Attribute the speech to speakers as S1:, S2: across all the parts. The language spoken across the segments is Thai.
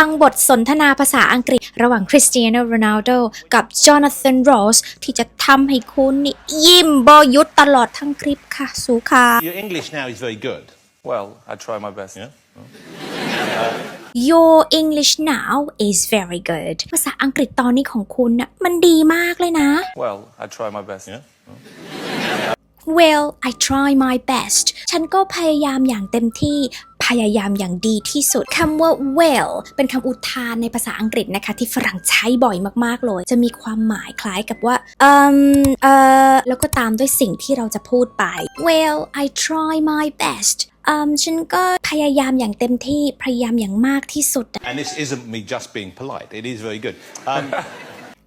S1: ฟังบทสนทนาภาษาอังกฤษ ระหว่างคริสเตียโนโรนัลโดกับจอนาธานโรสที่จะทำให้คุณนี่ยิ้มบอยุดตลอดทั้งคลิปค่ะ สูค่ะ
S2: Your English now is very good.
S3: Well, I try my best.
S2: Yeah.
S1: Your English now is very good ภาษาอังกฤษตอนนี้ของคุณน่ะมันดีมากเลยนะ
S3: Well, I try my best.
S2: Yeah.
S1: Well I try my best ฉันก็พยายามอย่างเต็มที่พ ยายามอย่างดีที่สุดคำว่า well เป็นคำอุทานในภาษาอังกฤษนะคะ ที่ฝรั่งใช้บ่อยมากๆเลย จะมีความหมายคล้ายกับว่าเอ่มเอ่อแล้วก็ตามด้วยสิ่งที่เราจะพูดไป Well I try my best เอ่มฉันก็พยายามอย่างเต็มที่พยายามอย่างมากที่สุด
S2: And this isn't me just being polite. It is very good. Um,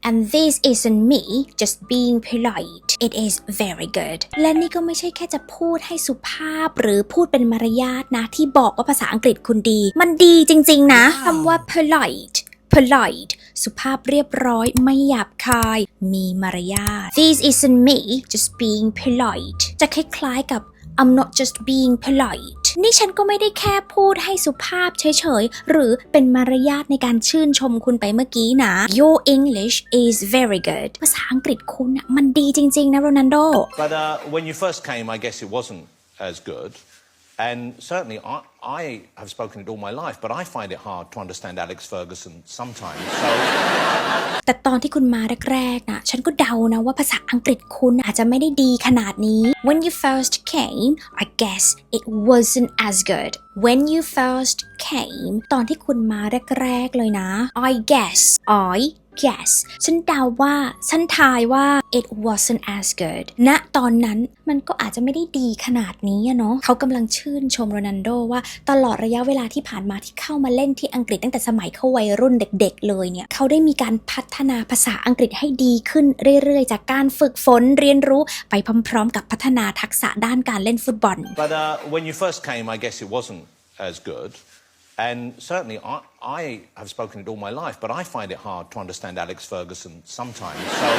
S1: And this isn't me just being polite. It is very good. และนี่ก็ไม่ใช่แค่จะพูดให้สุภาพ หรือพูดเป็นมารยาทนะ ที่บอกว่าภาษาอังกฤษคุณดี มันดีจริง ๆ นะคำว่า polite polite สุภาพเรียบร้อยไม่หยาบคาย มีมารยาท This isn't me just being polite จะคล้ายๆกับ I'm not just being polite นี่ฉันก็ไม่ได้แค่พูดให้สุภาพเฉยๆ หรือเป็นมารยาทในการชื่นชมคุณไปเมื่อกี้นะ Your English is very good ภาษาอังกฤษคุณนะมันดีจริงๆนะโรนันโด
S2: but uh, when you first came, I guess it wasn't as good. And certainly, I, I have spoken it all my life, but I find it hard to understand Alex Ferguson sometimes. So
S1: แต่ตอนที่คุณมาแรกๆนะฉันก็เดานะว่าภาษาอังกฤษคุณอาจจะไม่ได้ดีขนาดนี้ When you first came I guess it wasn't as good When you first came ตอนที่คุณมาแรกๆเลยนะ I guess I guess ฉันเดาว่า ฉันทายว่า it wasn't as good ณตอนนั้นมันก็อาจจะไม่ได้ดีขนาดนี้อะเนาะเขากำลังชื่นชมโรนันโดว่าตลอดระยะเวลาที่ผ่านมาที่เข้ามาเล่นที่อังกฤษตั้งแต่สมัยเขาวัยรุ่นเด็ก ๆ เลยเนี่ย เขาได้มีการพัฒนาภาษาอังกฤษให้ดีขึ้นเรื่อย ๆ จากการฝึกฝนเรียนรู้ไปพร้อมๆ กับพัฒนาทักษะด้านการเล่นฟุตบอล
S2: But uh, when you first came, I guess it wasn't as good. And certainly, I, I have spoken it all my life, but I find it hard to understand Alex Ferguson sometimes. So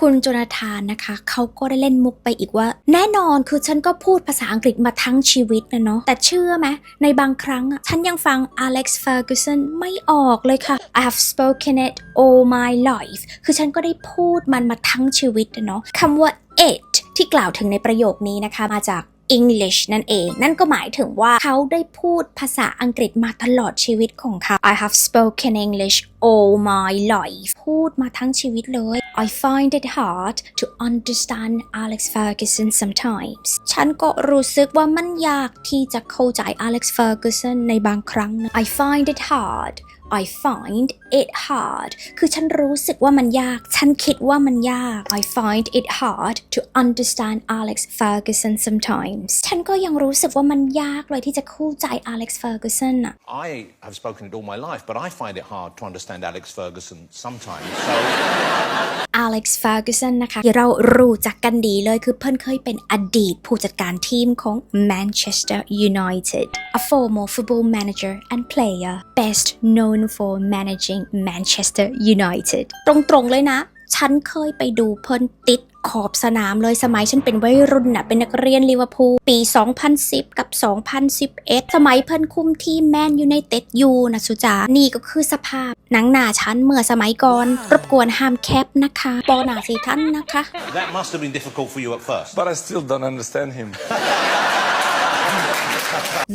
S1: คุณโจนาธานนะคะเขาก็ได้เล่นมุกไปอีกว่า แน่นอนคือฉันก็พูดภาษาอังกฤษมาทั้งชีวิตนะเนาะแต่เชื่อไหมในบางครั้งอะฉันยังฟัง Alex Ferguson ไม่ออกเลยค่ะ I have spoken it all my life คือฉันก็ได้พูดมันมาทั้งชีวิตนะเนาะคำว่า it ที่กล่าวถึงในประโยคนี้นะคะมาจาก English นั่นเอง นั่นก็หมายถึงว่าเขาได้พูดภาษาอังกฤษมาตลอดชีวิตของเขา I have spoken English all my life พูดมาทั้งชีวิตเลย I find it hard to understand Alex Ferguson sometimes ฉันก็รู้สึกว่ามันยากที่จะเข้าใจ Alex Ferguson ในบางครั้งนะ I find it hard I find it hard คือฉันรู้สึกว่ามันยาก ฉันคิดว่ามันยาก I find it hard to understand Alex Ferguson sometimes ฉันก็ยังรู้สึกว่ามันยากเลยที่จะเข้าใจ Alex Ferguson อะ
S2: I have spoken it all my life, but I find it hard to understand Alex Ferguson sometimes. So
S1: Alex Ferguson นะคะที่เรารู้จักกันดีเลยคือเพิ่นเคยเป็นอดีตผู้จัดการทีมของ Manchester United a former football manager and player best known for managing Manchester United ตรงๆเลยนะ ฉันเคยไปดูเพิ่นติด ขอบสนามเลยสมัยฉันเป็นวัยรุ่นน่ะ เป็นนักเรียนลิเวอร์พูลปี 2010 กับ 2011 สมัยเพิ่นคุมทีมแมนยูไนเต็ดอยู่นะสุจา นี่ก็คือสภาพหนังหน้าฉันเมื่อสมัยก่อน รบกวนห้ามแคปนะคะปอหนาสีท่านนะคะ
S2: that must have been difficult for you at first.
S3: But I still don't understand him.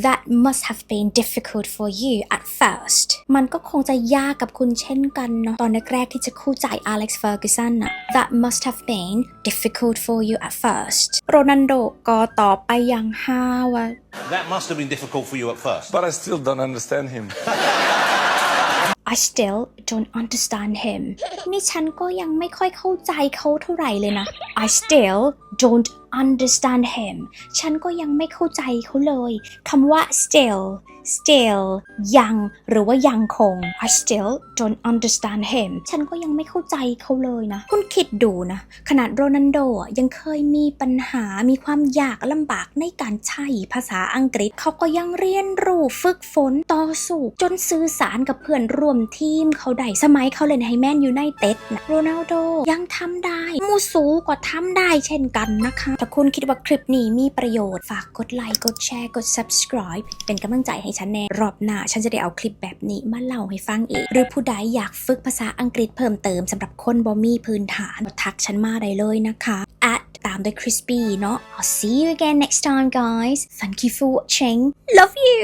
S1: That must have been difficult for you at first มันก็คงจะยากกับคุณเช่นกันเนาะตอนแรกๆที่จะเข้าใจ Alex Ferguson น่ะ That must have been difficult for you at first โรนันโดก็ตอบไปอย่างห้าว่า
S2: That must have been difficult for you at first.
S3: But I still don't understand him.
S1: I still don't understand him นี่ฉันก็ยังไม่ค่อยเข้าใจเขาเท่าไหร่เลยนะ I still don't understand him ฉันก็ยังไม่เข้าใจเขาเลยคำว่า still still ยังหรือว่ายังคง I still don't understand him ฉันก็ยังไม่เข้าใจเขาเลยนะ คุณคิดดูนะ ขนาดโรนันโดอยังเคยมีปัญหามีความยากลำบากในการใช้ภาษาอังกฤษ เขาก็ยังเรียนรู้ฝึกฝนต่อสู้จนสื่อสารกับเพื่อนร่วมทีมเขาได้สมัยเขาเล่นให้แมนยูไนเต็ดนะโรนัลโดยังทำได้ มูสูก็ทำได้เช่นกันนะคะถ้าคุณคิดว่าคลิปนี้มีประโยชน์ ฝากกดไลค์ กดแชร์ กด subscribe เป็นกำลังใจให้ฉันแน่ รอบหน้าฉันจะได้เอาคลิปแบบนี้มาเล่าให้ฟังอีก หรือผู้ใดอยากฝึกภาษาอังกฤษเพิ่มเติมสำหรับคนบ่มีพื้นฐานทักฉันมาได้เลยนะคะ at ตามด้วย crispy เนาะ I'll see you again next time guys thank you for watching love you